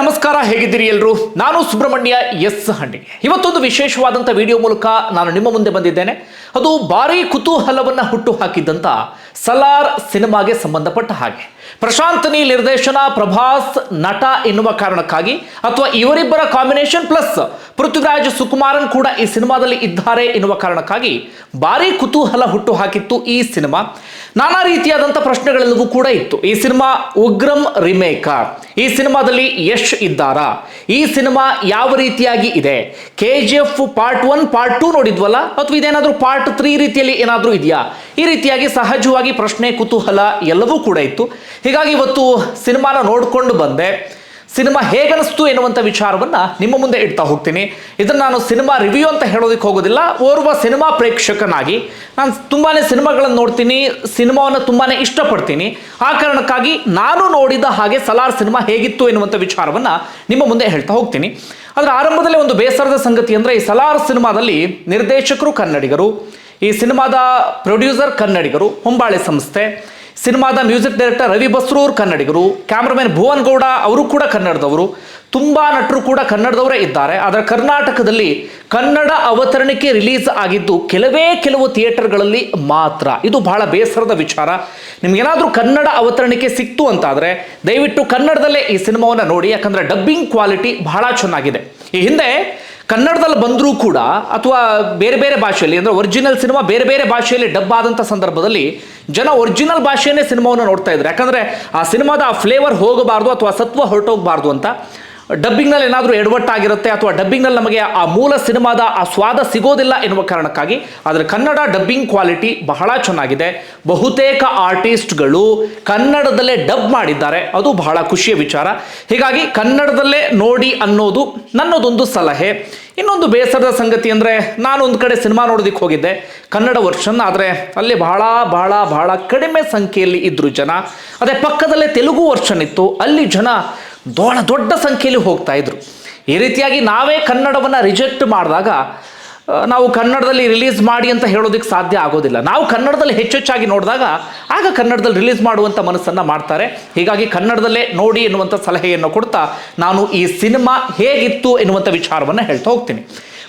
ನಮಸ್ಕಾರ, ಹೇಗಿದ್ದೀರಿ ಎಲ್ಲರೂ ನಾನು ಸುಬ್ರಹ್ಮಣ್ಯ ಎಸ್ ಹಂಡಿ. ಇವತ್ತೊಂದು ವಿಶೇಷವಾದಂಥ ವಿಡಿಯೋ ಮೂಲಕ ನಾನು ನಿಮ್ಮ ಮುಂದೆ ಬಂದಿದ್ದೇನೆ. ಅದು ಭಾರಿ ಕುತೂಹಲವನ್ನು ಹುಟ್ಟು ಹಾಕಿದ್ದಂಥ ಸಲಾರ್ ಸಿನಿಮಾಗೆ ಸಂಬಂಧಪಟ್ಟ ಹಾಗೆ. ಪ್ರಶಾಂತ್ ನಿರ್ದೇಶನ, ಪ್ರಭಾಸ್ ನಟ ಎನ್ನುವ ಕಾರಣಕ್ಕಾಗಿ ಅಥವಾ ಇವರಿಬ್ಬರ ಕಾಂಬಿನೇಷನ್ ಪ್ಲಸ್ ಪೃಥ್ವಿರಾಜ್ ಸುಕುಮಾರನ್ ಕೂಡ ಈ ಸಿನಿಮಾದಲ್ಲಿ ಇದ್ದಾರೆ ಎನ್ನುವ ಕಾರಣಕ್ಕಾಗಿ ಭಾರಿ ಕುತೂಹಲ ಹುಟ್ಟು ಹಾಕಿತ್ತು ಈ ಸಿನಿಮಾ. ನಾನಾ ರೀತಿಯಾದಂಥ ಪ್ರಶ್ನೆಗಳೆಲ್ಲವೂ ಕೂಡ ಇತ್ತು. ಈ ಸಿನಿಮಾ ಉಗ್ರಂ ರಿಮೇಕ ಈ ಸಿನಿಮಾದಲ್ಲಿ ಯಶ್ ಇದ್ದಾರಾ? ಈ ಸಿನಿಮಾ ಯಾವ ರೀತಿಯಾಗಿ ಇದೆ? K G F part one part two ನೋಡಿದ್ವಲ್ಲ? ಅಥವಾ ಇದೇನಾದರೂ ಪಾರ್ಟ್ ತ್ರೀ ರೀತಿಯಲ್ಲಿ ಏನಾದರೂ ಇದೆಯಾ? ಈ ರೀತಿಯಾಗಿ ಸಹಜವಾಗಿ ಪ್ರಶ್ನೆ, ಕುತೂಹಲ ಎಲ್ಲವೂ ಕೂಡ ಇತ್ತು. ಹೀಗಾಗಿ ಇವತ್ತು ಸಿನಿಮಾನ ನೋಡಿಕೊಂಡು ಬಂದೆ. ಸಿನಿಮಾ ಹೇಗನಿಸ್ತು ಎನ್ನುವಂಥ ವಿಚಾರವನ್ನು ನಿಮ್ಮ ಮುಂದೆ ಇಡ್ತಾ ಹೋಗ್ತೀನಿ. ಇದನ್ನು ನಾನು ಸಿನಿಮಾ ರಿವ್ಯೂ ಅಂತ ಹೇಳೋದಕ್ಕೆ ಹೋಗೋದಿಲ್ಲ, ಓರ್ವ ಸಿನಿಮಾ ಪ್ರೇಕ್ಷಕನಾಗಿ. ನಾನು ತುಂಬಾ ಸಿನಿಮಾಗಳನ್ನು ನೋಡ್ತೀನಿ, ಸಿನಿಮಾವನ್ನು ತುಂಬಾ ಇಷ್ಟಪಡ್ತೀನಿ. ಆ ಕಾರಣಕ್ಕಾಗಿ ನಾನು ನೋಡಿದ ಹಾಗೆ ಸಲಾರ್ ಸಿನಿಮಾ ಹೇಗಿತ್ತು ಎನ್ನುವಂಥ ವಿಚಾರವನ್ನು ನಿಮ್ಮ ಮುಂದೆ ಹೇಳ್ತಾ ಹೋಗ್ತೀನಿ. ಅದರ ಆರಂಭದಲ್ಲಿ ಒಂದು ಬೇಸರದ ಸಂಗತಿ ಅಂದರೆ ಈ ಸಲಾರ್ ಸಿನಿಮಾದಲ್ಲಿ ನಿರ್ದೇಶಕರು, ಕನ್ನಡಿಗರು. ಈ ಸಿನಿಮಾದ ಪ್ರೊಡ್ಯೂಸರ್ ಕನ್ನಡಿಗರು, ಹೊಂಬಾಳೆ ಸಂಸ್ಥೆ. ಸಿನಿಮಾದ ಮ್ಯೂಸಿಕ್ ಡೈರೆಕ್ಟರ್ ರವಿ ಬಸ್ರೂರ್ ಕನ್ನಡಿಗರು, ಕ್ಯಾಮ್ರಾಮನ್ ಭುವನ್ ಗೌಡ ಅವರು ಕೂಡ ಕನ್ನಡದವರು. ತುಂಬ ನಟರು ಕೂಡ ಕನ್ನಡದವರೇ ಇದ್ದಾರೆ. ಆದರೆ ಕರ್ನಾಟಕದಲ್ಲಿ ಕನ್ನಡ ಅವತರಣಿಕೆ ರಿಲೀಸ್ ಆಗಿದ್ದು ಕೆಲವೇ ಕೆಲವು ಥಿಯೇಟರ್ಗಳಲ್ಲಿ ಮಾತ್ರ. ಇದು ಬಹಳ ಬೇಸರದ ವಿಚಾರ. ನಿಮ್ಗೇನಾದರೂ ಕನ್ನಡ ಅವತರಣಿಕೆ ಸಿಕ್ತು ಅಂತಾದರೆ ದಯವಿಟ್ಟು ಕನ್ನಡದಲ್ಲೇ ಈ ಸಿನಿಮಾವನ್ನು ನೋಡಿ. ಯಾಕಂದರೆ ಡಬ್ಬಿಂಗ್ ಕ್ವಾಲಿಟಿ ಬಹಳ ಚೆನ್ನಾಗಿದೆ. ಈ ಹಿಂದೆ ಕನ್ನಡದಲ್ಲಿ ಬಂದರೂ ಕೂಡ ಅಥವಾ ಬೇರೆ ಬೇರೆ ಭಾಷೆಯಲ್ಲಿ, ಅಂದರೆ ಒರಿಜಿನಲ್ ಸಿನಿಮಾ ಬೇರೆ ಬೇರೆ ಭಾಷೆಯಲ್ಲಿ ಡಬ್ ಆದಂಥ ಸಂದರ್ಭದಲ್ಲಿ ಜನ ಒರಿಜಿನಲ್ ಭಾಷೆಯೇ ಸಿನಿಮಾವನ್ನು ನೋಡ್ತಾ ಇದ್ದಾರೆ ಯಾಕಂದರೆ ಆ ಸಿನಿಮಾದ ಆ ಫ್ಲೇವರ್ ಹೋಗಬಾರ್ದು ಅಥವಾ ಸತ್ವ ಹೊರಟೋಗಬಾರ್ದು ಅಂತ ಡಬ್ಬಿಂಗ್ನಲ್ಲಿ ಏನಾದರೂ ಎಡವಟ್ಟಾಗಿರುತ್ತೆ ಅಥವಾ ಡಬ್ಬಿಂಗ್ನಲ್ಲಿ ನಮಗೆ ಆ ಮೂಲ ಸಿನಿಮಾದ ಆ ಸ್ವಾದ ಸಿಗೋದಿಲ್ಲ ಎನ್ನುವ ಕಾರಣಕ್ಕಾಗಿ ಆದರೆ ಕನ್ನಡ ಡಬ್ಬಿಂಗ್ ಕ್ವಾಲಿಟಿ ಬಹಳ ಚೆನ್ನಾಗಿದೆ. ಬಹುತೇಕ ಆರ್ಟಿಸ್ಟ್ಗಳು ಕನ್ನಡದಲ್ಲೇ ಡಬ್ ಮಾಡಿದ್ದಾರೆ. ಅದು ಬಹಳ ಖುಷಿಯ ವಿಚಾರ. ಹೀಗಾಗಿ ಕನ್ನಡದಲ್ಲೇ ನೋಡಿ ಅನ್ನೋದು ನನ್ನದೊಂದು ಸಲಹೆ. ಇನ್ನೊಂದು ಬೇಸರದ ಸಂಗತಿ ಅಂದರೆ ನಾನು ಒಂದು ಕಡೆ ಸಿನಿಮಾ ನೋಡೋದಕ್ಕೆ ಹೋಗಿದ್ದೆ. ಕನ್ನಡ ವರ್ಷನ್ ಆದರೆ ಅಲ್ಲಿ ಬಹಳ ಬಹಳ ಬಹಳ ಕಡಿಮೆ ಸಂಖ್ಯೆಯಲ್ಲಿ ಇದ್ದರು ಜನ. ಅದೇ ಪಕ್ಕದಲ್ಲೇ ತೆಲುಗು ವರ್ಷನ್ ಇತ್ತು. ಅಲ್ಲಿ ಜನ ದೊಡ್ಡ ದೊಡ್ಡ ಸಂಖ್ಯೆಯಲ್ಲಿ ಹೋಗ್ತಾ ಇದ್ರು. ಈ ರೀತಿಯಾಗಿ ನಾವೇ ಕನ್ನಡವನ್ನು ರಿಜೆಕ್ಟ್ ಮಾಡಿದಾಗ ನಾವು ಕನ್ನಡದಲ್ಲಿ ರಿಲೀಸ್ ಮಾಡಿ ಅಂತ ಹೇಳೋದಕ್ಕೆ ಸಾಧ್ಯ ಆಗೋದಿಲ್ಲ. ನಾವು ಕನ್ನಡದಲ್ಲಿ ಹೆಚ್ಚೆಚ್ಚಾಗಿ ನೋಡಿದಾಗ, ಆಗ ಕನ್ನಡದಲ್ಲಿ ರಿಲೀಸ್ ಮಾಡುವಂಥ ಮನಸ್ಸನ್ನು ಮಾಡ್ತಾರೆ. ಹೀಗಾಗಿ ಕನ್ನಡದಲ್ಲೇ ನೋಡಿ ಎನ್ನುವಂಥ ಸಲಹೆಯನ್ನು ಕೊಡ್ತಾ, ನಾನು ಈ ಸಿನಿಮಾ ಹೇಗಿತ್ತು ಎನ್ನುವಂಥ ವಿಚಾರವನ್ನು ಹೇಳ್ತಾ ಹೋಗ್ತೀನಿ.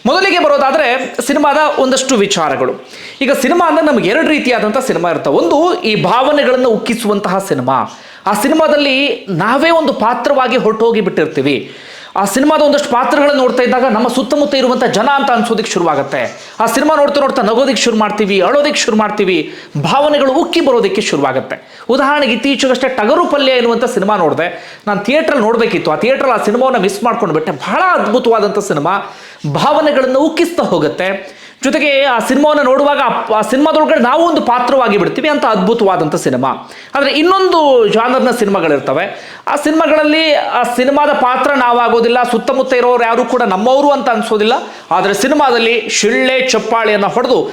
ಮೊದಲಿಗೆ ಬರೋದಾದರೆ ಸಿನಿಮಾದ ಒಂದಷ್ಟು ವಿಚಾರಗಳು. ಈಗ ಸಿನಿಮಾ ಅಂದರೆ ನಮಗೆ ಎರಡು ರೀತಿಯಾದಂಥ ಸಿನಿಮಾ ಇರುತ್ತೆ ಒಂದು ಈ ಭಾವನೆಗಳನ್ನು ಉಕ್ಕಿಸುವಂತಹ ಸಿನಿಮಾ. ಆ ಸಿನಿಮಾದಲ್ಲಿ ನಾವೇ ಒಂದು ಪಾತ್ರವಾಗಿ ಹೊರಟೋಗಿ ಬಿಟ್ಟಿರ್ತೀವಿ. ಆ ಸಿನಿಮಾದ ಒಂದಷ್ಟು ಪಾತ್ರಗಳನ್ನು ನೋಡ್ತಾ ಇದ್ದಾಗ ನಮ್ಮ ಸುತ್ತಮುತ್ತ ಇರುವಂಥ ಜನ ಅಂತ ಅನ್ಸೋದಕ್ಕೆ ಶುರುವಾಗುತ್ತೆ. ಆ ಸಿನಿಮಾ ನೋಡ್ತಾ ನೋಡ್ತಾ ನಗೋದಕ್ಕೆ ಶುರು ಮಾಡ್ತೀವಿ ಅಳೋದಕ್ಕೆ ಶುರು ಮಾಡ್ತೀವಿ, ಭಾವನೆಗಳು ಉಕ್ಕಿ ಬರೋದಕ್ಕೆ ಶುರುವಾಗುತ್ತೆ. ಉದಾಹರಣೆಗೆ ಇತ್ತೀಚೆಗಷ್ಟೇ ಟಗರು ಪಲ್ಯ ಎನ್ನುವಂಥ ಸಿನಿಮಾ ನೋಡಿದೆ. ನಾನು ಥಿಯೇಟ್ರಲ್ಲಿ ನೋಡಬೇಕಿತ್ತು. ಆ ಥಿಯೇಟ್ರಲ್ಲಿ ಆ ಸಿನಿಮಾವನ್ನು ಮಿಸ್ ಮಾಡ್ಕೊಂಡು ಬಿಟ್ಟೆ ಬಹಳ ಅದ್ಭುತವಾದಂಥ ಸಿನಿಮಾ. ಭಾವನೆಗಳನ್ನು ಉಕ್ಕಿಸ್ತಾ ಹೋಗುತ್ತೆ. ಜೊತೆಗೆ ಆ ಸಿನಿಮಾವನ್ನು ನೋಡುವಾಗ ಆ- ಸಿನಿಮಾದೊಳಗಡೆ ನಾವು ಒಂದು ಪಾತ್ರವಾಗಿ ಬಿಡ್ತೀವಿ ಅಂತ ಅದ್ಭುತವಾದಂಥ ಸಿನಿಮಾ. ಆದರೆ ಇನ್ನೊಂದು ಜಾನರ್ನ ಸಿನಿಮಾಗಳಿರ್ತವೆ. ಆ ಸಿನಿಮಾಗಳಲ್ಲಿ ಆ ಸಿನಿಮಾದ ಪಾತ್ರ ನಾವಾಗೋದಿಲ್ಲ, ಸುತ್ತಮುತ್ತ ಇರೋರು ಯಾರು ಕೂಡ ನಮ್ಮವರು ಅಂತ ಅನ್ಸೋದಿಲ್ಲ. ಆದರೆ ಸಿನಿಮಾದಲ್ಲಿ ಶಿಳ್ಳೆ, ಚಪ್ಪಾಳೆಯನ್ನು ಹೊಡೆದು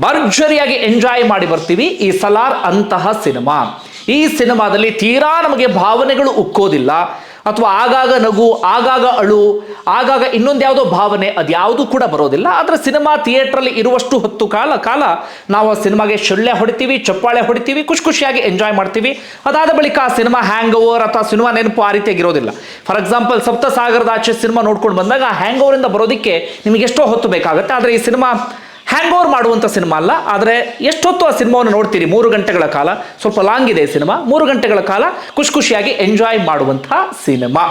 ಭರ್ಜರಿಯಾಗಿ ಎಂಜಾಯ್ ಮಾಡಿ ಬರ್ತೀವಿ ಈ ಸಲಾರ್ ಅಂತಹ ಸಿನಿಮಾ. ಈ ಸಿನಿಮಾದಲ್ಲಿ ತೀರಾ ನಮಗೆ ಭಾವನೆಗಳು ಉಕ್ಕೋದಿಲ್ಲ. ಅಥವಾ ಆಗಾಗ ನಗು, ಆಗಾಗ ಅಳು, ಆಗಾಗ ಇನ್ನೊಂದು ಯಾವುದೋ ಭಾವನೆ ಅದ್ಯಾವುದೂ ಕೂಡ ಬರೋದಿಲ್ಲ. ಆದರೆ ಸಿನಿಮಾ ಥಿಯೇಟ್ರಲ್ಲಿ ಇರುವಷ್ಟು ಹೊತ್ತು ಕಾಲ ಕಾಲ ನಾವು ಆ ಸಿನಿಮಾಗೆ ಶೊಳ್ಳೆ ಹೊಡಿತೀವಿ, ಚಪ್ಪಾಳೆ ಹೊಡಿತೀವಿ, ಖುಷಿ ಖುಷಿಯಾಗಿ ಎಂಜಾಯ್ ಮಾಡ್ತೀವಿ. ಅದಾದ ಬಳಿಕ ಆ ಸಿನಿಮಾ ಹ್ಯಾಂಗ್ ಓವರ್ ಅಥವಾ ಸಿನಿಮಾ ನೆನಪು ಆ ರೀತಿಯಾಗಿರೋದಿಲ್ಲ ಫಾರ್ ಎಕ್ಸಾಂಪಲ್ ಸಪ್ತಸಾಗರದ ಆಚೆ ಸಿನಿಮಾ ನೋಡ್ಕೊಂಡು ಬಂದಾಗ ಆ ಹ್ಯಾಂಗ್ ಓವರಿಂದ ಬರೋದಕ್ಕೆ ನಿಮಗೆ ಎಷ್ಟೋ ಹೊತ್ತು ಬೇಕಾಗುತ್ತೆ. ಆದರೆ ಈ ಸಿನಿಮಾ ಹ್ಯಾಂಗ್ ಓವರ್ ಮಾಡುವಂಥ ಸಿನಿಮಾ ಅಲ್ಲ, ಆದರೆ ಎಷ್ಟೊತ್ತು ಆ ಸಿನಿಮಾವನ್ನು ನೋಡ್ತೀರಿ? ಮೂರು ಗಂಟೆಗಳ ಕಾಲ? ಸ್ವಲ್ಪ ಲಾಂಗ್ ಇದೆ ಸಿನಿಮಾ. ಮೂರು ಗಂಟೆಗಳ ಕಾಲ ಖುಷಿ ಖುಷಿಯಾಗಿ ಎಂಜಾಯ್ ಮಾಡುವಂಥ ಸಿನಿಮಾ.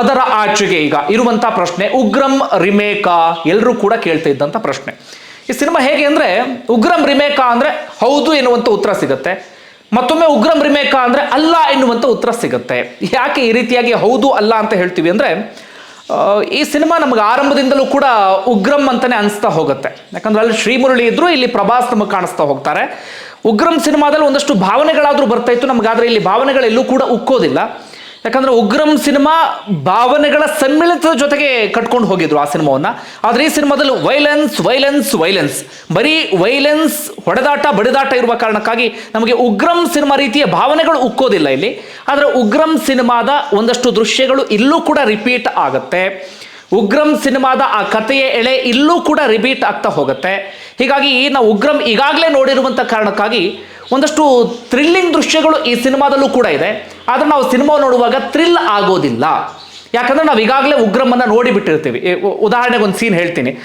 ಅದರ ಆಚೆಗೆ ಈಗ ಇರುವಂಥ ಪ್ರಶ್ನೆ, ಉಗ್ರಂ ರಿಮೇಕಾ ಎಲ್ಲರೂ ಕೂಡ ಕೇಳ್ತಾ ಇದ್ದಂಥ ಪ್ರಶ್ನೆ. ಈ ಸಿನಿಮಾ ಹೇಗೆ ಅಂದರೆ, ಉಗ್ರಂ ರಿಮೇಕಾ ಅಂದರೆ ಹೌದು ಎನ್ನುವಂಥ ಉತ್ತರ ಸಿಗುತ್ತೆ. ಮತ್ತೊಮ್ಮೆ ಉಗ್ರಂ ರಿಮೇಕಾ ಅಂದರೆ ಅಲ್ಲ ಎನ್ನುವಂಥ ಉತ್ತರ ಸಿಗುತ್ತೆ. ಯಾಕೆ ಈ ರೀತಿಯಾಗಿ ಹೌದು ಅಲ್ಲ ಅಂತ ಹೇಳ್ತೀವಿ ಅಂದರೆ ಈ ಸಿನಿಮಾ ನಮಗೆ ಆರಂಭದಿಂದಲೂ ಕೂಡ ಉಗ್ರಂ ಅಂತಾನೆ ಅನಿಸ್ತಾ ಹೋಗುತ್ತೆ. ಯಾಕಂದ್ರೆ ಅಲ್ಲಿ ಶ್ರೀಮುರಳಿ ಇದ್ರು, ಇಲ್ಲಿ ಪ್ರಭಾಸ್ ನಮಗೆ ಕಾಣಿಸ್ತಾ ಹೋಗ್ತಾರೆ. ಉಗ್ರಂ ಸಿನಿಮಾದಲ್ಲಿ ಒಂದಷ್ಟು ಭಾವನೆಗಳಾದರೂ ಬರ್ತಾ ಇತ್ತು ನಮಗಾದ್ರೆ ಇಲ್ಲಿ ಭಾವನೆಗಳೆಲ್ಲೂ ಕೂಡ ಉಕ್ಕೋದಿಲ್ಲ. ಯಾಕಂದ್ರೆ ಉಗ್ರಂ ಸಿನಿಮಾ ಭಾವನೆಗಳ ಸಮ್ಮಿಳಿತದ ಜೊತೆಗೆ ಕಟ್ಕೊಂಡು ಹೋಗಿದ್ರು ಆ ಸಿನಿಮಾವನ್ನ. ಆದರೆ ಈ ಸಿನಿಮಾದಲ್ಲಿ ವೈಲೆನ್ಸ್ ವೈಲೆನ್ಸ್ ವೈಲೆನ್ಸ್ ಬರೀ ವೈಲೆನ್ಸ್ ಹೊಡೆದಾಟ, ಬಡಿದಾಟ ಇರುವ ಕಾರಣಕ್ಕಾಗಿ ನಮಗೆ ಉಗ್ರಂ ಸಿನಿಮಾ ರೀತಿಯ ಭಾವನೆಗಳು ಉಕ್ಕೋದಿಲ್ಲ ಇಲ್ಲಿ. ಆದರೆ ಉಗ್ರಂ ಸಿನಿಮಾದ ಒಂದಷ್ಟು ದೃಶ್ಯಗಳು ಇಲ್ಲೂ ಕೂಡ ರಿಪೀಟ್ ಆಗುತ್ತೆ. ಉಗ್ರಂ ಸಿನಿಮಾದ ಆ ಕಥೆಯ ಎಳೆ ಇಲ್ಲೂ ಕೂಡ ರಿಪೀಟ್ ಆಗ್ತಾ ಹೋಗುತ್ತೆ. ಹೀಗಾಗಿ ನಾವು ಉಗ್ರಂ ಈಗಾಗಲೇ ನೋಡಿರುವಂಥ ಕಾರಣಕ್ಕಾಗಿ ಒಂದಷ್ಟು ಥ್ರಿಲ್ಲಿಂಗ್ ದೃಶ್ಯಗಳು ಈ ಸಿನಿಮಾದಲ್ಲೂ ಕೂಡ ಇದೆ. ಆದರೆ ನಾವು ಸಿನಿಮಾ ನೋಡುವಾಗ ಥ್ರಿಲ್ ಆಗೋದಿಲ್ಲ. ಯಾಕಂದ್ರೆ ನಾವು ಈಗಾಗಲೇ ಉಗ್ರಮನ್ನ ನೋಡಿ ಬಿಟ್ಟಿರ್ತೀವಿ. ಉದಾಹರಣೆಗೆ ಒಂದು ಸೀನ್ ಹೇಳ್ತೀನಿ.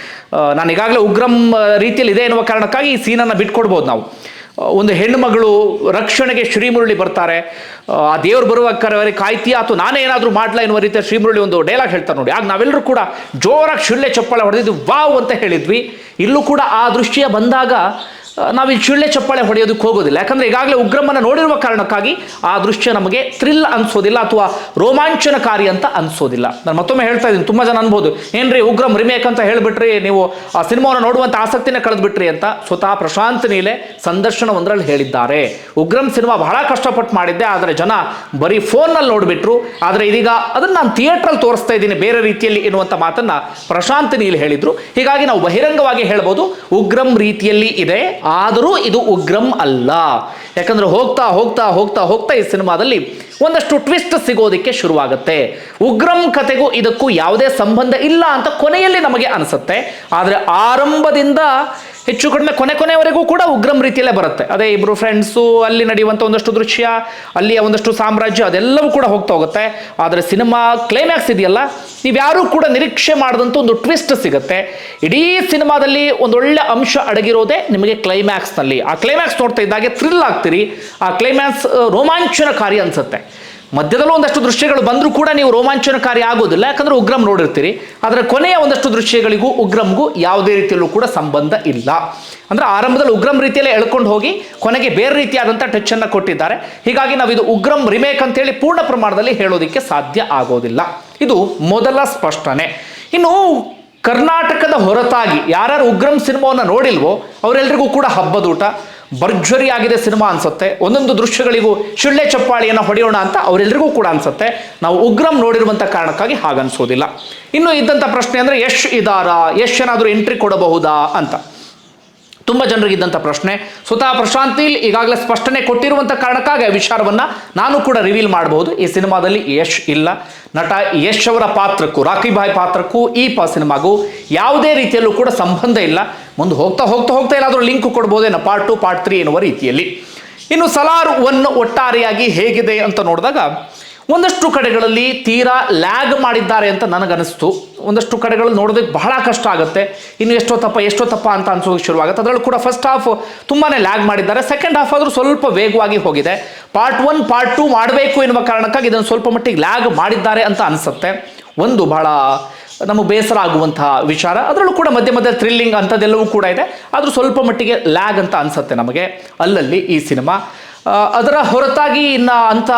ನಾನು ಈಗಾಗಲೇ ಉಗ್ರಂ ರೀತಿಯಲ್ಲಿ ಇದೆ ಎನ್ನುವ ಕಾರಣಕ್ಕಾಗಿ ಈ ಸೀನನ್ನು ಬಿಟ್ಕೊಡ್ಬೋದು ನಾವು. ಒಂದು ಹೆಣ್ಣುಮಗಳು ರಕ್ಷಣೆಗೆ ಶ್ರೀಮುರುಳಿ ಬರ್ತಾರೆ. ಆ, ದೇವರು ದೇವ್ರು ಬರುವ ಕರವರಿ ಕಾಯ್ತೀಯಾ ಅಥವಾ ನಾನೇ ಏನಾದರೂ ಮಾಡಲ ಎನ್ನುವ ರೀತಿಯ ಶ್ರೀಮುರುಳಿ ಒಂದು ಡೈಲಾಗ್ ಹೇಳ್ತಾರೆ ನೋಡಿ. ಆಗ ನಾವೆಲ್ಲರೂ ಕೂಡ ಜೋರಾಗಿ ಶಿಳ್ಳೆ ಚಪ್ಪಾಳೆ ಹೊಡೆದಿದ್ದು ವಾವ್ ಅಂತ ಹೇಳಿದ್ವಿ. ಇಲ್ಲೂ ಕೂಡ ಆ ದೃಶ್ಯ ಬಂದಾಗ ಆ, ಇಲ್ಲಿ ಚುಳ್ಳೆ ಚಪ್ಪಾಳೆ ಹೊಡೆಯೋದಕ್ಕೆ ಹೋಗೋದಿಲ್ಲ. ಯಾಕಂದ್ರೆ ಈಗಾಗಲೇ ಉಗ್ರಮ್ಮನ ನೋಡಿರುವ ಕಾರಣಕ್ಕಾಗಿ ಆ ದೃಶ್ಯ ನಮಗೆ ಥ್ರಿಲ್ ಅನ್ಸೋದಿಲ್ಲ ಅಥವಾ ರೋಮಾಂಚನಕಾರಿ ಅಂತ ಅನ್ಸೋದಿಲ್ಲ. ನಾನು ಮತ್ತೊಮ್ಮೆ ಹೇಳ್ತಾ ಇದ್ದೀನಿ ತುಂಬಾ ಜನ ಅನ್ಬೋದು ಏನ್ರಿ ಉಗ್ರಂ ರಿಮೇಕ್ ಅಂತ ಹೇಳ್ಬಿಟ್ರಿ ನೀವು ಆ ಸಿನಿಮಾವನ್ನು ನೋಡುವಂತ ಆಸಕ್ತಿನ ಕಳೆದ್ಬಿಟ್ರಿ ಅಂತ ಸ್ವತಃ ಪ್ರಶಾಂತ್ ನೀಲೆ ಸಂದರ್ಶನ ಒಂದರಲ್ಲಿ ಹೇಳಿದ್ದಾರೆ. ಉಗ್ರಂ ಸಿನಿಮಾ ಬಹಳ ಕಷ್ಟಪಟ್ಟು ಮಾಡಿದ್ದೆ ಆದರೆ ಜನ ಬರೀ ಫೋನ್ನಲ್ಲಿ ನೋಡಿಬಿಟ್ರು. ಆದರೆ ಇದೀಗ ಅದನ್ನ ನಾನು ಥಿಯೇಟ್ರಲ್ಲಿ ತೋರಿಸ್ತಾ ಇದ್ದೀನಿ ಬೇರೆ ರೀತಿಯಲ್ಲಿ ಎನ್ನುವಂಥ ಮಾತನ್ನ ಪ್ರಶಾಂತ್ ನೀಲ್ ಹೇಳಿದ್ರು. ಹೀಗಾಗಿ ನಾವು ಬಹಿರಂಗವಾಗಿ ಹೇಳ್ಬೋದು ಉಗ್ರಂ ರೀತಿಯಲ್ಲಿ ಇದೆ ಆದರೂ ಇದು ಉಗ್ರಂ ಅಲ್ಲ. ಯಾಕಂದ್ರೆ ಹೋಗ್ತಾ ಹೋಗ್ತಾ ಹೋಗ್ತಾ ಹೋಗ್ತಾ ಈ ಸಿನಿಮಾದಲ್ಲಿ ಒಂದಷ್ಟು ಟ್ವಿಸ್ಟ್ ಸಿಗೋದಕ್ಕೆ ಶುರುವಾಗುತ್ತೆ. ಉಗ್ರಂ ಕತೆಗೂ ಇದಕ್ಕೂ ಯಾವುದೇ ಸಂಬಂಧ ಇಲ್ಲ ಅಂತ ಕೊನೆಯಲ್ಲಿ ನಮಗೆ ಅನಿಸುತ್ತೆ. ಆದರೆ ಆರಂಭದಿಂದ ಹೆಚ್ಚು ಕಡಿಮೆ ಕೊನೆ ಕೊನೆವರೆಗೂ ಕೂಡ ಉಗ್ರಂ ರೀತಿಯಲ್ಲೇ ಬರುತ್ತೆ. ಅದೇ ಇಬ್ರು ಫ್ರೆಂಡ್ಸು ಅಲ್ಲಿ ನಡೆಯುವಂಥ ಒಂದಷ್ಟು ದೃಶ್ಯ, ಅಲ್ಲಿಯ ಒಂದಷ್ಟು ಸಾಮ್ರಾಜ್ಯ, ಅದೆಲ್ಲವೂ ಕೂಡ ಹೋಗ್ತಾ ಹೋಗುತ್ತೆ. ಆದರೆ ಸಿನಿಮಾ ಕ್ಲೈಮ್ಯಾಕ್ಸ್ ಇದೆಯಲ್ಲ, ನೀವ್ಯಾರೂ ಕೂಡ ನಿರೀಕ್ಷೆ ಮಾಡಿದಂಥ ಒಂದು ಟ್ವಿಸ್ಟ್ ಸಿಗುತ್ತೆ. ಇಡೀ ಸಿನಿಮಾದಲ್ಲಿ ಒಂದೊಳ್ಳೆ ಅಂಶ ಅಡಗಿರೋದೇ ನಿಮಗೆ ಕ್ಲೈಮ್ಯಾಕ್ಸ್ನಲ್ಲಿ ಆ ಕ್ಲೈಮ್ಯಾಕ್ಸ್ ನೋಡ್ತಾ ಇದ್ದಾಗೆ ಥ್ರಿಲ್ ಆಗ್ತೀರಿ. ಆ ಕ್ಲೈಮ್ಯಾಕ್ಸ್ ರೋಮಾಂಚನಕಾರಿ ಅನ್ಸುತ್ತೆ. ಮಧ್ಯದಲ್ಲೂ ಒಂದಷ್ಟು ದೃಶ್ಯಗಳು ಬಂದರೂ ಕೂಡ ನೀವು ರೋಮಾಂಚನಕಾರಿ ಆಗೋದಿಲ್ಲ. ಯಾಕಂದ್ರೆ ಉಗ್ರಂ ನೋಡಿರ್ತೀರಿ. ಆದರೆ ಕೊನೆಯ ಒಂದಷ್ಟು ದೃಶ್ಯಗಳಿಗೂ ಉಗ್ರಂಗೂ ಯಾವುದೇ ರೀತಿಯಲ್ಲೂ ಕೂಡ ಸಂಬಂಧ ಇಲ್ಲ. ಅಂದ್ರೆ ಆರಂಭದಲ್ಲಿ ಉಗ್ರಂ ರೀತಿಯಲ್ಲೇ ಎಳ್ಕೊಂಡು ಹೋಗಿ ಕೊನೆಗೆ ಬೇರೆ ರೀತಿಯಾದಂಥ ಟಚ್ ಅನ್ನ ಕೊಟ್ಟಿದ್ದಾರೆ. ಹೀಗಾಗಿ ನಾವು ಇದು ಉಗ್ರಂ ರಿಮೇಕ್ ಅಂತೇಳಿ ಪೂರ್ಣ ಪ್ರಮಾಣದಲ್ಲಿ ಹೇಳೋದಕ್ಕೆ ಸಾಧ್ಯ ಆಗೋದಿಲ್ಲ. ಇದು ಮೊದಲ ಸ್ಪಷ್ಟನೆ. ಇನ್ನು ಕರ್ನಾಟಕದ ಹೊರತಾಗಿ ಯಾರ್ಯಾರು ಉಗ್ರಂ ಸಿನಿಮಾವನ್ನು ನೋಡಿಲ್ವೋ ಅವರೆಲ್ಲರಿಗೂ ಕೂಡ ಹಬ್ಬದೂಟ. ಭರ್ಜರಿ ಆಗಿದೆ ಸಿನಿಮಾ ಅನ್ಸುತ್ತೆ. ಒಂದೊಂದು ದೃಶ್ಯಗಳಿಗೂ ಶಿಳ್ಳೆ ಚಪ್ಪಾಳಿಯನ್ನು ಹೊಡೆಯೋಣ ಅಂತ ಅವರೆಲ್ಲರಿಗೂ ಕೂಡ ಅನ್ಸುತ್ತೆ. ನಾವು ಉಗ್ರಂ ನೋಡಿರುವಂಥ ಕಾರಣಕ್ಕಾಗಿ ಹಾಗನ್ಸೋದಿಲ್ಲ. ಇನ್ನು ಇದ್ದಂಥ ಪ್ರಶ್ನೆ ಅಂದರೆ ಯಶ್ ಇದಾರಾ? ಯಶ್ ಏನಾದರೂ ಎಂಟ್ರಿ ಕೊಡಬಹುದಾ ಅಂತ. ತುಂಬ ಜನರಿಗೆ ಇದ್ದಂಥ ಪ್ರಶ್ನೆ. ಸ್ವತಃ ಪ್ರಶಾಂತ್ ನೀಲ್ ಈಗಾಗಲೇ ಸ್ಪಷ್ಟನೆ ಕೊಟ್ಟಿರುವಂಥ ಕಾರಣಕ್ಕಾಗಿ ಆ ವಿಚಾರವನ್ನು ನಾನು ಕೂಡ ರಿವೀಲ್ ಮಾಡಬಹುದು ಈ ಸಿನಿಮಾದಲ್ಲಿ ಯಶ್ ಇಲ್ಲ. ನಟ ಯಶ್ ಅವರ ಪಾತ್ರಕ್ಕೂ ರಾಕಿ ಬಾಯ್ ಪಾತ್ರಕ್ಕೂ ಈ ಪ ಸಿನಿಮಾಗೂ ಯಾವುದೇ ರೀತಿಯಲ್ಲೂ ಕೂಡ ಸಂಬಂಧ ಇಲ್ಲ. ಮುಂದೆ ಹೋಗ್ತಾ ಹೋಗ್ತಾ ಹೋಗ್ತಾ ಎಲ್ಲಾದರೂ ಲಿಂಕ್ ಕೊಡ್ಬೋದೇನೋ ಪಾರ್ಟ್ ಟು ಪಾರ್ಟ್ ತ್ರೀ ಎನ್ನುವ ರೀತಿಯಲ್ಲಿ. ಇನ್ನು ಸಲಾರ್ ಒನ್ ಒಟ್ಟಾರೆಯಾಗಿ ಹೇಗಿದೆ ಅಂತ ನೋಡಿದಾಗ ಒಂದಷ್ಟು ಕಡೆಗಳಲ್ಲಿ ತೀರಾ ಲ್ಯಾಗ್ ಮಾಡಿದ್ದಾರೆ ಅಂತ ನನಗನ್ನಿಸ್ತು. ಒಂದಷ್ಟು ಕಡೆಗಳಲ್ಲಿ ನೋಡೋದಕ್ಕೆ ಬಹಳ ಕಷ್ಟ ಆಗುತ್ತೆ. ಇನ್ನು ಎಷ್ಟೋ ತಪ್ಪ ಎಷ್ಟೋ ತಪ್ಪ ಅಂತ ಅನ್ಸೋಕೆ ಶುರುವಾಗುತ್ತೆ. ಅದರಲ್ಲೂ ಕೂಡ ಫಸ್ಟ್ ಹಾಫ್ ತುಂಬಾ ಲ್ಯಾಗ್ ಮಾಡಿದ್ದಾರೆ. ಸೆಕೆಂಡ್ ಹಾಫ್ ಆದರೂ ಸ್ವಲ್ಪ ವೇಗವಾಗಿ ಹೋಗಿದೆ. ಪಾರ್ಟ್ ಒನ್ ಪಾರ್ಟ್ ಟೂ ಮಾಡಬೇಕು ಎನ್ನುವ ಕಾರಣಕ್ಕಾಗಿ ಇದನ್ನು ಸ್ವಲ್ಪ ಮಟ್ಟಿಗೆ ಲ್ಯಾಗ್ ಮಾಡಿದ್ದಾರೆ ಅಂತ ಅನಿಸುತ್ತೆ. ಒಂದು ಬಹಳ ನಮಗೆ ಬೇಸರ ಆಗುವಂತಹ ವಿಚಾರ. ಅದರಲ್ಲೂ ಕೂಡ ಮಧ್ಯ ಮಧ್ಯ ಥ್ರಿಲ್ಲಿಂಗ್ ಅಂಥದ್ದೆಲ್ಲವೂ ಕೂಡ ಇದೆ. ಆದರೂ ಸ್ವಲ್ಪ ಮಟ್ಟಿಗೆ ಲ್ಯಾಗ್ ಅಂತ ಅನಿಸುತ್ತೆ ನಮಗೆ. ಅಲ್ಲಲ್ಲಿ ಈ ಸಿನಿಮಾ. ಅದರ ಹೊರತಾಗಿ ಇನ್ನು ಅಂಥ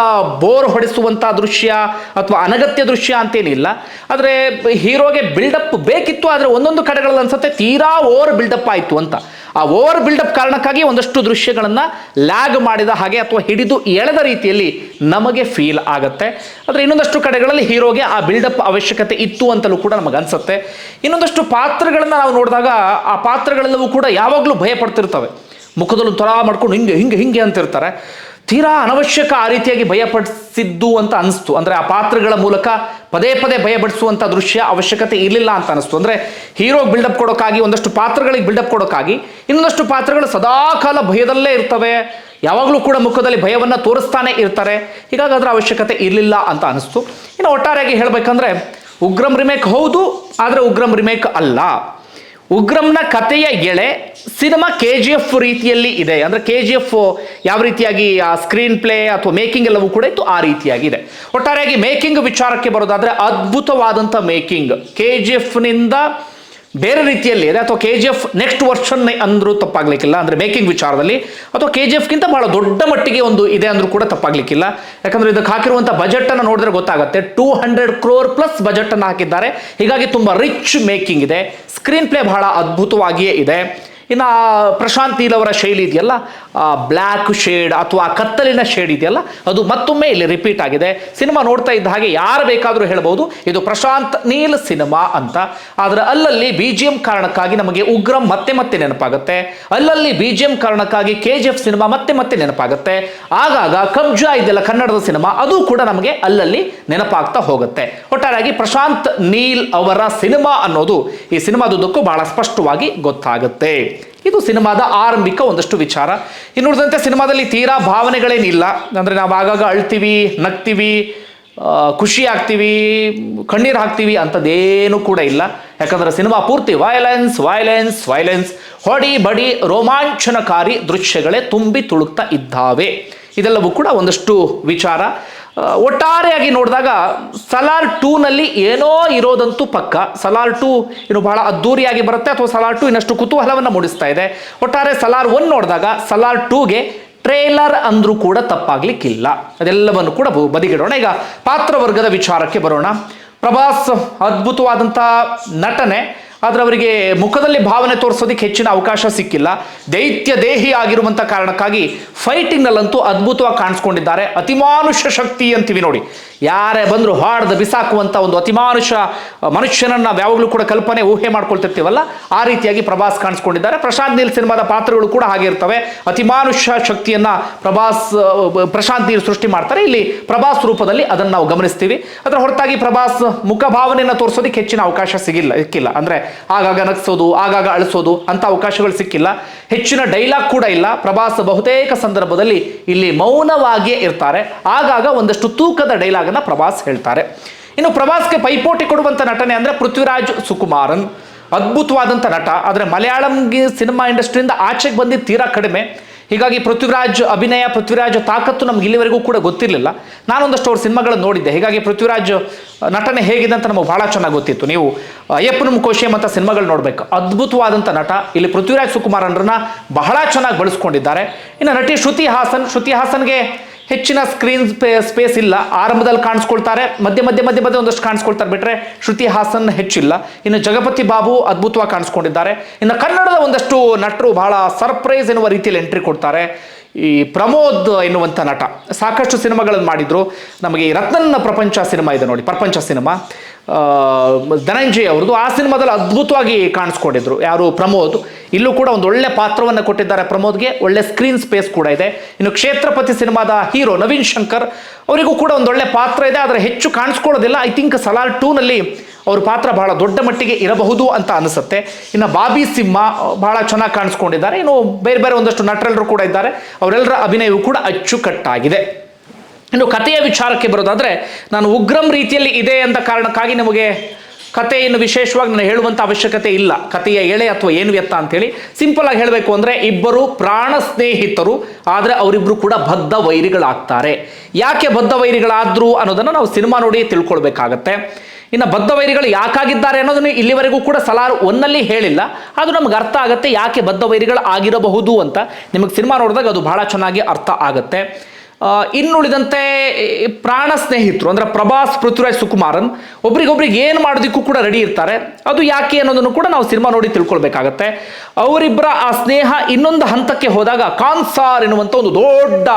ಬೋರ್ ಹೊಡೆಸುವಂಥ ದೃಶ್ಯ ಅಥವಾ ಅನಗತ್ಯ ದೃಶ್ಯ ಅಂತೇನಿಲ್ಲ. ಆದರೆ ಹೀರೋಗೆ ಬಿಲ್ಡಪ್ ಬೇಕಿತ್ತು, ಆದರೆ ಒಂದೊಂದು ಕಡೆಗಳಲ್ಲಿ ಅನ್ಸುತ್ತೆ ತೀರಾ ಓವರ್ ಬಿಲ್ಡಪ್ ಆಯಿತು ಅಂತ. ಆ ಓವರ್ ಬಿಲ್ಡಪ್ ಕಾರಣಕ್ಕಾಗಿ ಒಂದಷ್ಟು ದೃಶ್ಯಗಳನ್ನು ಲ್ಯಾಗ್ ಮಾಡಿದ ಹಾಗೆ ಅಥವಾ ಹಿಡಿದು ಎಳೆದ ರೀತಿಯಲ್ಲಿ ನಮಗೆ ಫೀಲ್ ಆಗುತ್ತೆ. ಆದರೆ ಇನ್ನೊಂದಷ್ಟು ಕಡೆಗಳಲ್ಲಿ ಹೀರೋಗೆ ಆ ಬಿಲ್ಡಪ್ ಅವಶ್ಯಕತೆ ಇತ್ತು ಅಂತಲೂ ಕೂಡ ನಮಗೆ ಅನ್ಸುತ್ತೆ. ಇನ್ನೊಂದಷ್ಟು ಪಾತ್ರಗಳನ್ನು ನಾವು ನೋಡಿದಾಗ ಆ ಪಾತ್ರಗಳೆಲ್ಲವೂ ಕೂಡ ಯಾವಾಗಲೂ ಭಯ ಪಡ್ತಿರ್ತವೆ ಮುಖದಲ್ಲಿ ಒಂಥರ ಮಾಡ್ಕೊಂಡು ಹಿಂಗೆ ಹಿಂಗೆ ಹಿಂಗೆ ಅಂತಿರ್ತಾರೆ. ತೀರಾ ಅನವಶ್ಯಕ ಆ ರೀತಿಯಾಗಿ ಭಯಪಡಿಸಿದ್ದು ಅಂತ ಅನಿಸ್ತು. ಅಂದರೆ ಆ ಪಾತ್ರಗಳ ಮೂಲಕ ಪದೇ ಪದೇ ಭಯಪಡಿಸುವಂಥ ದೃಶ್ಯ ಅವಶ್ಯಕತೆ ಇರಲಿಲ್ಲ ಅಂತ ಅನಿಸ್ತು. ಅಂದರೆ ಹೀರೋ ಬಿಲ್ಡಪ್ ಕೊಡೋಕ್ಕಾಗಿ, ಒಂದಷ್ಟು ಪಾತ್ರಗಳಿಗೆ ಬಿಲ್ಡಪ್ ಕೊಡೋಕ್ಕಾಗಿ, ಇನ್ನೊಂದಷ್ಟು ಪಾತ್ರಗಳು ಸದಾಕಾಲ ಭಯದಲ್ಲೇ ಇರ್ತವೆ. ಯಾವಾಗಲೂ ಕೂಡ ಮುಖದಲ್ಲಿ ಭಯವನ್ನು ತೋರಿಸ್ತಾನೆ ಇರ್ತಾರೆ. ಹೀಗಾಗಿ ಅದರ ಅವಶ್ಯಕತೆ ಇರಲಿಲ್ಲ ಅಂತ ಅನಿಸ್ತು. ಇನ್ನು ಒಟ್ಟಾರೆಯಾಗಿ ಹೇಳಬೇಕಂದ್ರೆ ಉಗ್ರಂ ರಿಮೇಕ್ ಹೌದು, ಆದರೆ ಉಗ್ರಂ ರಿಮೇಕ್ ಅಲ್ಲ. ಉಗ್ರಂನ ಕಥೆಯ ಎಳೆ ಸಿನಿಮಾ ಕೆ ಜಿ ಎಫ್ ರೀತಿಯಲ್ಲಿ ಇದೆ. ಅಂದರೆ ಕೆ ಜಿ ಎಫ್ ಯಾವ ರೀತಿಯಾಗಿ, ಆ ಸ್ಕ್ರೀನ್ ಪ್ಲೇ ಅಥವಾ ಮೇಕಿಂಗ್ ಎಲ್ಲವೂ ಕೂಡ ಇತ್ತು ಆ ರೀತಿಯಾಗಿದೆ. ಒಟ್ಟಾರೆಯಾಗಿ ಮೇಕಿಂಗ್ ವಿಚಾರಕ್ಕೆ ಬರೋದಾದರೆ ಅದ್ಭುತವಾದಂಥ ಮೇಕಿಂಗ್ ಕೆ ಜಿ ಎಫ್ನಿಂದ ಬೇರೆ ರೀತಿಯಲ್ಲಿ ಅಥವಾ K G F next version ಅಂದರೂ ತಪ್ಪಾಗಲಿಕ್ಕಿಲ್ಲ. ಅಂದರೆ ಮೇಕಿಂಗ್ ವಿಚಾರದಲ್ಲಿ ಅಥವಾ ಕೆ ಜಿ ಎಫ್ಗಿಂತ ಬಹಳ ದೊಡ್ಡ ಮಟ್ಟಿಗೆ ಒಂದು ಇದೆ ಅಂದರೂ ಕೂಡ ತಪ್ಪಾಗಲಿಕ್ಕಿಲ್ಲ. ಯಾಕಂದ್ರೆ ಇದಕ್ಕೆ ಹಾಕಿರುವಂಥ ಬಜೆಟನ್ನು ನೋಡಿದ್ರೆ ಗೊತ್ತಾಗುತ್ತೆ. ಟೂ ಹಂಡ್ರೆಡ್ ಕ್ರೋರ್ ಪ್ಲಸ್ ಬಜೆಟನ್ನು ಹಾಕಿದ್ದಾರೆ. ಹೀಗಾಗಿ ತುಂಬ ರಿಚ್ ಮೇಕಿಂಗ್ ಇದೆ. ಸ್ಕ್ರೀನ್ ಪ್ಲೇ ಬಹಳ ಅದ್ಭುತವಾಗಿಯೇ ಇದೆ. ಇನ್ನು ಪ್ರಶಾಂತ್ ನೀಲ್ ಅವರ ಶೈಲಿ ಇದೆಯಲ್ಲ ಬ್ಲ್ಯಾಕ್ ಶೇಡ್ ಅಥವಾ ಕತ್ತಲಿನ ಶೇಡ್ ಇದೆಯಲ್ಲ, ಅದು ಮತ್ತೊಮ್ಮೆ ಇಲ್ಲಿ ರಿಪೀಟ್ ಆಗಿದೆ. ಸಿನಿಮಾ ನೋಡ್ತಾ ಇದ್ದ ಹಾಗೆ ಯಾರು ಬೇಕಾದರೂ ಹೇಳ್ಬೋದು, ಇದು ಪ್ರಶಾಂತ್ ನೀಲ್ ಸಿನಿಮಾ ಅಂತ. ಆದರೆ ಅಲ್ಲಲ್ಲಿ ಬಿ ಜಿ ಎಂ ಕಾರಣಕ್ಕಾಗಿ ನಮಗೆ ಉಗ್ರಂ ಮತ್ತೆ ಮತ್ತೆ ನೆನಪಾಗುತ್ತೆ. ಅಲ್ಲಲ್ಲಿ ಬಿ ಜಿ ಎಂ ಕಾರಣಕ್ಕಾಗಿ ಕೆ ಜಿ ಎಫ್ ಸಿನಿಮಾ ಮತ್ತೆ ಮತ್ತೆ ನೆನಪಾಗುತ್ತೆ. ಆಗಾಗ ಕಬ್ಜಾ ಇದೆಯಲ್ಲ ಕನ್ನಡದ ಸಿನಿಮಾ, ಅದು ಕೂಡ ನಮಗೆ ಅಲ್ಲಲ್ಲಿ ನೆನಪಾಗ್ತಾ ಹೋಗುತ್ತೆ. ಒಟ್ಟಾರೆಯಾಗಿ ಪ್ರಶಾಂತ್ ನೀಲ್ ಅವರ ಸಿನಿಮಾ ಅನ್ನೋದು ಈ ಸಿನಿಮಾದುದ್ದಕ್ಕೂ ಬಹಳ ಸ್ಪಷ್ಟವಾಗಿ ಗೊತ್ತಾಗುತ್ತೆ. ಇದು ಸಿನಿಮಾದ ಆರಂಭಿಕ ಒಂದಷ್ಟು ವಿಚಾರ. ನೋಡಿದಂತೆ ಸಿನಿಮಾದಲ್ಲಿ ತೀರಾ ಭಾವನೆಗಳೇನಿಲ್ಲ. ಅಂದರೆ ನಾವು ಆಗಾಗ ಅಳ್ತೀವಿ, ನಗ್ತೀವಿ ಖುಷಿ ಆಗ್ತೀವಿ ಕಣ್ಣೀರು ಹಾಕ್ತೀವಿ ಅಂಥದ್ದೇನು ಕೂಡ ಇಲ್ಲ. ಯಾಕಂದ್ರೆ ಸಿನಿಮಾ ಪೂರ್ತಿ ವೈಲೆನ್ಸ್ ವೈಲೆನ್ಸ್ ವೈಲೆನ್ಸ್ ಹೊಡಿ ಬಡಿ, ರೋಮಾಂಚನಕಾರಿ ದೃಶ್ಯಗಳೇ ತುಂಬಿ ತುಳುಕ್ತಾ ಇದ್ದಾವೆ. ಇದೆಲ್ಲವೂ ಕೂಡ ಒಂದಷ್ಟು ವಿಚಾರ. ಒಟ್ಟಾರೆಯಾಗಿ ನೋಡಿದಾಗ ಸಲಾರ್ ಟೂನಲ್ಲಿ ಏನೋ ಇರೋದಂತೂ ಪಕ್ಕ. ಸಲಾರ್ ಟೂ ಇನ್ನು ಬಹಳ ಅದ್ದೂರಿಯಾಗಿ ಬರುತ್ತೆ ಅಥವಾ ಸಲಾರ್ ಟೂ ಇನ್ನಷ್ಟು ಕುತೂಹಲವನ್ನು ಮೂಡಿಸ್ತಾ ಇದೆ. ಒಟ್ಟಾರೆ ಸಲಾರ್ ಒನ್ ನೋಡಿದಾಗ ಸಲಾರ್ ಟೂಗೆ ಟ್ರೇಲರ್ ಅಂದ್ರೂ ಕೂಡ ತಪ್ಪಾಗ್ಲಿಕ್ಕಿಲ್ಲ. ಅದೆಲ್ಲವನ್ನು ಕೂಡ ಬದಿಗಿಡೋಣ. ಈಗ ಪಾತ್ರವರ್ಗದ ವಿಚಾರಕ್ಕೆ ಬರೋಣ. ಪ್ರಭಾಸ್ ಅದ್ಭುತವಾದಂಥ ನಟನೆ. ಆದರೆ ಅವರಿಗೆ ಮುಖದಲ್ಲಿ ಭಾವನೆ ತೋರಿಸೋದಕ್ಕೆ ಹೆಚ್ಚಿನ ಅವಕಾಶ ಸಿಕ್ಕಿಲ್ಲ. ದೈತ್ಯ ದೇಹಿ ಆಗಿರುವಂಥ ಕಾರಣಕ್ಕಾಗಿ ಫೈಟಿಂಗ್ನಲ್ಲಂತೂ ಅದ್ಭುತವಾಗಿ ಕಾಣಿಸ್ಕೊಂಡಿದ್ದಾರೆ. ಅತಿಮಾನುಷ ಶಕ್ತಿ ಅಂತೀವಿ ನೋಡಿ. ಯಾರೇ ಬಂದರೂ ಹಾಡ್ದು ಬಿಸಾಕುವಂಥ ಒಂದು ಅತಿಮಾನುಷ ಮನುಷ್ಯನನ್ನ ಯಾವಾಗಲೂ ಕೂಡ ಕಲ್ಪನೆ, ಊಹೆ ಮಾಡ್ಕೊಳ್ತಿರ್ತೀವಲ್ಲ? ಆ ರೀತಿಯಾಗಿ ಪ್ರಭಾಸ್ ಕಾಣಿಸ್ಕೊಂಡಿದ್ದಾರೆ. ಪ್ರಶಾಂತ್ ನೀಲ್ ಸಿನಿಮಾದ ಪಾತ್ರಗಳು ಕೂಡ ಹಾಗೆ ಇರ್ತವೆ. ಅತಿಮಾನುಷ ಶಕ್ತಿಯನ್ನು ಪ್ರಭಾಸ್ ಪ್ರಶಾಂತ್ ನೀಲ್ ಸೃಷ್ಟಿ ಮಾಡ್ತಾರೆ. ಇಲ್ಲಿ ಪ್ರಭಾಸ್ ರೂಪದಲ್ಲಿ ಅದನ್ನು ನಾವು ಗಮನಿಸ್ತೀವಿ. ಅದರ ಹೊರತಾಗಿ ಪ್ರಭಾಸ್ ಮುಖಭಾವನೆಯನ್ನು ತೋರಿಸೋದಕ್ಕೆ ಹೆಚ್ಚಿನ ಅವಕಾಶ ಸಿಗಿಲ್ಲ, ಸಿಕ್ಕಿಲ್ಲ. ಅಂದರೆ ಆಗಾಗ ನಗಿಸೋದು, ಆಗಾಗ ಅಳಿಸೋದು ಅಂಥ ಅವಕಾಶಗಳು ಸಿಕ್ಕಿಲ್ಲ. ಹೆಚ್ಚಿನ ಡೈಲಾಗ್ ಕೂಡ ಇಲ್ಲ. ಪ್ರಭಾಸ್ ಬಹುತೇಕ ಸಂದರ್ಭದಲ್ಲಿ ಇಲ್ಲಿ ಮೌನವಾಗಿಯೇ ಇರ್ತಾರೆ. ಆಗಾಗ ಒಂದಷ್ಟು ತೂಕದ ಡೈಲಾಗ್ ಅನ್ನ ಪ್ರಭಾಸ್ ಹೇಳ್ತಾರೆ. ಇನ್ನು ಪ್ರಭಾಸ್ಗೆ ಪೈಪೋಟಿ ಕೊಡುವಂತ ನಟನೆ ಅಂದ್ರೆ ಪೃಥ್ವಿರಾಜ್ ಸುಕುಮಾರನ್. ಅದ್ಭುತವಾದಂಥ ನಟ. ಆದರೆ ಮಲಯಾಳಂಗೆ ಸಿನಿಮಾ ಇಂಡಸ್ಟ್ರಿಯಿಂದ ಆಚೆಗೆ ಬಂದಿದ್ದು ತೀರಾ ಕಡಿಮೆ. ಹೀಗಾಗಿ ಪೃಥ್ವಿರಾಜ್ ಅಭಿನಯ, ಪೃಥ್ವಿರಾಜ್ ತಾಕತ್ತು ನಮ್ಗೆ ಇಲ್ಲಿವರೆಗೂ ಕೂಡ ಗೊತ್ತಿರಲಿಲ್ಲ. ನಾನೊಂದಷ್ಟು ಅವ್ರ ಸಿನಿಮಾಗಳನ್ನು ನೋಡಿದ್ದೆ. ಹೀಗಾಗಿ ಪೃಥ್ವಿರಾಜ್ ನಟನೆ ಹೇಗಿದೆ ಅಂತ ನಮಗೆ ಬಹಳ ಚೆನ್ನಾಗಿ ಗೊತ್ತಿತ್ತು. ನೀವು ಅಯ್ಯಪ್ಪನ ಕೋಶಿಯಂ ಅಂತ ಸಿನಿಮಾಗಳು ನೋಡಬೇಕು. ಅದ್ಭುತವಾದಂಥ ನಟ. ಇಲ್ಲಿ ಪೃಥ್ವಿರಾಜ್ ಸುಕುಮಾರನ್ರನ್ನ ಬಹಳ ಚೆನ್ನಾಗಿ ಬಳಸ್ಕೊಂಡಿದ್ದಾರೆ. ಇನ್ನು ನಟಿ ಶ್ರುತಿ ಹಾಸನ್. ಶ್ರುತಿ ಹಾಸನ್ಗೆ ಹೆಚ್ಚಿನ ಸ್ಕ್ರೀನ್ ಸ್ಪೇಸ್ ಇಲ್ಲ. ಆರಂಭದಲ್ಲಿ ಕಾಣಿಸ್ಕೊಳ್ತಾರೆ. ಮಧ್ಯೆ ಮಧ್ಯೆ ಮಧ್ಯೆ ಮಧ್ಯೆ ಒಂದಷ್ಟು ಕಾಣಿಸ್ಕೊಳ್ತಾರೆ ಬಿಟ್ರೆ ಶ್ರುತಿ ಹಾಸನ್ ಹೆಚ್ಚಿಲ್ಲ. ಇನ್ನು ಜಗಪತಿ ಬಾಬು ಅದ್ಭುತವಾಗಿ ಕಾಣಿಸ್ಕೊಂಡಿದ್ದಾರೆ. ಇನ್ನು ಕನ್ನಡದ ಒಂದಷ್ಟು ನಟರು ಬಹಳ ಸರ್ಪ್ರೈಸ್ ಎನ್ನುವ ರೀತಿಯಲ್ಲಿ ಎಂಟ್ರಿ ಕೊಡ್ತಾರೆ. ಈ ಪ್ರಮೋದ್ ಎನ್ನುವಂಥ ನಟ. ಸಾಕಷ್ಟು ಸಿನಿಮಾಗಳನ್ನು ಮಾಡಿದ್ರು. ನಮಗೆ ಈ ರತ್ನನ್ನ ಪ್ರಪಂಚ ಸಿನಿಮಾ ಇದೆ ನೋಡಿ, ಪ್ರಪಂಚ ಸಿನಿಮಾ. ಧನಂಜಯ್ ಅವ್ರದ್ದು ಆ ಸಿನಿಮಾದಲ್ಲಿ ಅದ್ಭುತವಾಗಿ ಕಾಣಿಸ್ಕೊಂಡಿದ್ರು. ಯಾರು? ಪ್ರಮೋದ್. ಇಲ್ಲೂ ಕೂಡ ಒಂದು ಒಳ್ಳೆ ಪಾತ್ರವನ್ನು ಕೊಟ್ಟಿದ್ದಾರೆ ಪ್ರಮೋದ್ಗೆ. ಒಳ್ಳೆ ಸ್ಕ್ರೀನ್ ಸ್ಪೇಸ್ ಕೂಡ ಇದೆ. ಇನ್ನು ಕ್ಷೇತ್ರಪತಿ ಸಿನಿಮಾದ ಹೀರೋ ನವೀನ್ ಶಂಕರ್, ಅವರಿಗೂ ಕೂಡ ಒಂದು ಒಳ್ಳೆ ಪಾತ್ರ ಇದೆ. ಆದರೆ ಹೆಚ್ಚು ಕಾಣಿಸ್ಕೊಳ್ಳೋದಿಲ್ಲ. ಐ ಥಿಂಕ್ ಸಲಾರ್ ಟೂನಲ್ಲಿ ಅವ್ರ ಪಾತ್ರ ಬಹಳ ದೊಡ್ಡ ಮಟ್ಟಿಗೆ ಇರಬಹುದು ಅಂತ ಅನಿಸುತ್ತೆ. ಇನ್ನು ಬಾಬಿ ಸಿಂಹ ಬಹಳ ಚೆನ್ನಾಗಿ ಕಾಣಿಸ್ಕೊಂಡಿದ್ದಾರೆ. ಇನ್ನು ಬೇರೆ ಬೇರೆ ಒಂದಷ್ಟು ನಟರೆಲ್ಲರೂ ಕೂಡ ಇದ್ದಾರೆ. ಅವರೆಲ್ಲರ ಅಭಿನಯವು ಕೂಡ ಅಚ್ಚುಕಟ್ಟಾಗಿದೆ. ಇನ್ನು ಕಥೆಯ ವಿಚಾರಕ್ಕೆ ಬರೋದಾದರೆ, ನಾನು ಉಗ್ರಂ ರೀತಿಯಲ್ಲಿ ಇದೆ ಅಂತ ಕಾರಣಕ್ಕಾಗಿ ನಮಗೆ ಕಥೆಯನ್ನು ವಿಶೇಷವಾಗಿ ನಾನು ಹೇಳುವಂಥ ಅವಶ್ಯಕತೆ ಇಲ್ಲ. ಕಥೆಯ ಎಳೆ ಅಥವಾ ಏನು ಎತ್ತ ಅಂತೇಳಿ ಸಿಂಪಲ್ ಆಗಿ ಹೇಳಬೇಕು ಅಂದರೆ, ಇಬ್ಬರು ಪ್ರಾಣ ಸ್ನೇಹಿತರು, ಆದರೆ ಅವರಿಬ್ಬರು ಕೂಡ ಬದ್ಧ ವೈರಿಗಳಾಗ್ತಾರೆ. ಯಾಕೆ ಬದ್ಧ ವೈರಿಗಳಾದ್ರು ಅನ್ನೋದನ್ನು ನಾವು ಸಿನಿಮಾ ನೋಡಿ ತಿಳ್ಕೊಳ್ಬೇಕಾಗತ್ತೆ. ಇನ್ನು ಬದ್ಧ ವೈರಿಗಳು ಯಾಕಾಗಿದ್ದಾರೆ ಅನ್ನೋದನ್ನು ಇಲ್ಲಿವರೆಗೂ ಕೂಡ ಸಲಾರು ಒಂದಲ್ಲಿ ಹೇಳಿಲ್ಲ. ಅದು ನಮ್ಗೆ ಅರ್ಥ ಆಗುತ್ತೆ ಯಾಕೆ ಬದ್ಧ ವೈರಿಗಳು ಆಗಿರಬಹುದು ಅಂತ. ನಿಮಗೆ ಸಿನಿಮಾ ನೋಡಿದಾಗ ಅದು ಬಹಳ ಚೆನ್ನಾಗಿ ಅರ್ಥ ಆಗುತ್ತೆ. ಇನ್ನುಳಿದಂತೆ ಪ್ರಾಣ ಸ್ನೇಹಿತರು, ಅಂದರೆ ಪ್ರಭಾಸ್ ಪೃಥ್ವಿರಾಜ್ ಸುಕುಮಾರನ್, ಒಬ್ರಿಗೊಬ್ರಿಗೆ ಏನು ಮಾಡೋದಕ್ಕೂ ಕೂಡ ರೆಡಿ ಇರ್ತಾರೆ. ಅದು ಯಾಕೆ ಅನ್ನೋದನ್ನು ಕೂಡ ನಾವು ಸಿನಿಮಾ ನೋಡಿ ತಿಳ್ಕೊಳ್ಬೇಕಾಗತ್ತೆ. ಅವರಿಬ್ಬರ ಆ ಸ್ನೇಹ ಇನ್ನೊಂದು ಹಂತಕ್ಕೆ ಹೋದಾಗ ಕಾನ್ಸಾರ್ ಎನ್ನುವಂಥ ಒಂದು ದೊಡ್ಡ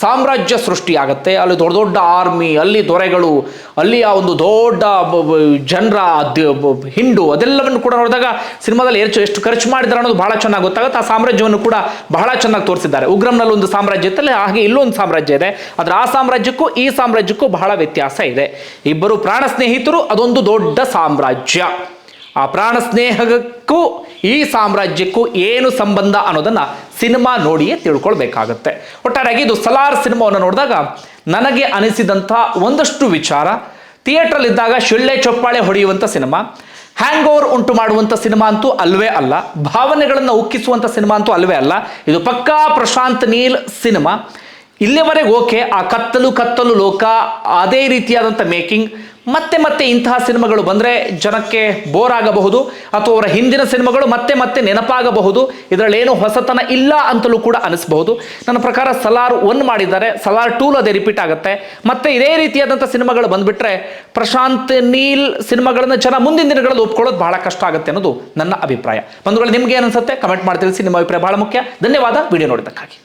ಸಾಮ್ರಾಜ್ಯ ಸೃಷ್ಟಿಯಾಗತ್ತೆ. ಅಲ್ಲಿ ದೊಡ್ಡ ದೊಡ್ಡ ಆರ್ಮಿ ಅಲ್ಲಿ ದೊರೆಗಳು, ಅಲ್ಲಿ ಆ ಒಂದು ದೊಡ್ಡ ಜನರ ಹಿಂಡು ಅದೆಲ್ಲವನ್ನು ಕೂಡ ನೋಡಿದಾಗ ಸಿನಿಮಾದಲ್ಲಿ ಎಷ್ಟು ಎಷ್ಟು ಖರ್ಚು ಮಾಡಿದ್ದಾರೆ ಅನ್ನೋದು ಬಹಳ ಚೆನ್ನಾಗಿ ಗೊತ್ತಾಗುತ್ತೆ. ಆ ಸಾಮ್ರಾಜ್ಯವನ್ನು ಕೂಡ ಬಹಳ ಚೆನ್ನಾಗಿ ತೋರಿಸಿದ್ದಾರೆ. ಉಗ್ರಂನಲ್ಲಿ ಒಂದು ಸಾಮ್ರಾಜ್ಯ ಇತ್ತಲ್ಲ, ಹಾಗೆ ಇಲ್ಲೊಂದು ಸಾಮ್ರಾಜ್ಯ ಇದೆ. ಆದರೆ ಆ ಸಾಮ್ರಾಜ್ಯಕ್ಕೂ, ಈ ಸಾಮ್ರಾಜ್ಯಕ್ಕೂ ಬಹಳ ವ್ಯತ್ಯಾಸ ಇದೆ. ಇಬ್ಬರು ಪ್ರಾಣ ಸ್ನೇಹಿತರು ಅದೊಂದು ದೊಡ್ಡ ಸಾಮ್ರಾಜ್ಯ. ಆ ಪ್ರಾಣ ಸ್ನೇಹಕ್ಕೂ ಈ ಸಾಮ್ರಾಜ್ಯಕ್ಕೂ ಏನು ಸಂಬಂಧ ಅನ್ನೋದನ್ನ ಸಿನಿಮಾ ನೋಡಿಯೇ ತಿಳ್ಕೊಳ್ಬೇಕಾಗತ್ತೆ. ಒಟ್ಟಾರೆಯಾಗಿ ಇದು ಸಲಾರ್ ಸಿನಿಮಾವನ್ನು ನೋಡಿದಾಗ ನನಗೆ ಅನಿಸಿದಂಥ ಒಂದಷ್ಟು ವಿಚಾರ ಥಿಯೇಟ್ರಲ್ಲಿ ಇದ್ದಾಗ ಶಿಳ್ಳೆ ಚೊಪ್ಪಾಳೆ ಹೊಡೆಯುವಂಥ ಸಿನಿಮಾ ಹ್ಯಾಂಗ್ ಓವರ್ ಉಂಟು ಮಾಡುವಂಥ ಸಿನಿಮಾ ಅಂತೂ ಅಲ್ವೇ ಅಲ್ಲ, ಭಾವನೆಗಳನ್ನು ಉಕ್ಕಿಸುವಂಥ ಸಿನಿಮಾ ಅಂತೂ ಅಲ್ವೇ ಅಲ್ಲ. ಇದು ಪಕ್ಕಾ ಪ್ರಶಾಂತ್ ನೀಲ್ ಸಿನಿಮಾ. ಇಲ್ಲಿವರೆಗೆ ಓಕೆ, ಆ ಕತ್ತಲು ಕತ್ತಲು ಲೋಕ, ಅದೇ ರೀತಿಯಾದಂಥ ಮೇಕಿಂಗ್, ಮತ್ತೆ ಮತ್ತೆ ಇಂತಹ ಸಿನಿಮಾಗಳು ಬಂದರೆ ಜನಕ್ಕೆ ಬೋರ್ ಆಗಬಹುದು, ಅಥವಾ ಅವರ ಹಿಂದಿನ ಸಿನಿಮಾಗಳು ಮತ್ತೆ ಮತ್ತೆ ನೆನಪಾಗಬಹುದು ಇದರಲ್ಲಿ ಏನು ಹೊಸತನ ಇಲ್ಲ ಅಂತಲೂ ಕೂಡ ಅನಿಸಬಹುದು. ನನ್ನ ಪ್ರಕಾರ ಸಲಾರ್ ಒನ್ ಮಾಡಿದ್ದಾರೆ, ಸಲಾರ್ ಟೂಲ್ ಅದೇ ರಿಪೀಟ್ ಆಗುತ್ತೆ. ಮತ್ತೆ ಇದೇ ರೀತಿಯಾದಂಥ ಸಿನಿಮಾಗಳು ಬಂದುಬಿಟ್ರೆ ಪ್ರಶಾಂತ್, ನೀಲ್ ಸಿನಿಮಾಗಳನ್ನು ಜನ ಮುಂದಿನ ದಿನಗಳಲ್ಲಿ ಒಪ್ಕೊಳ್ಳೋದು ಬಹಳ ಕಷ್ಟ ಆಗುತ್ತೆ ಅನ್ನೋದು ನನ್ನ ಅಭಿಪ್ರಾಯ. ಬಂಧುಗಳು, ನಿಮ್ಗೆ ಏನು ಅನಿಸುತ್ತೆ? ಕಮೆಂಟ್ ಮಾಡಿ ತಿಳಿಸಿ ನಿಮ್ಮ ಅಭಿಪ್ರಾಯ ಬಹಳ ಮುಖ್ಯ. ಧನ್ಯವಾದ. ವಿಡಿಯೋ ನೋಡಿದ್ದಕ್ಕಾಗಿ.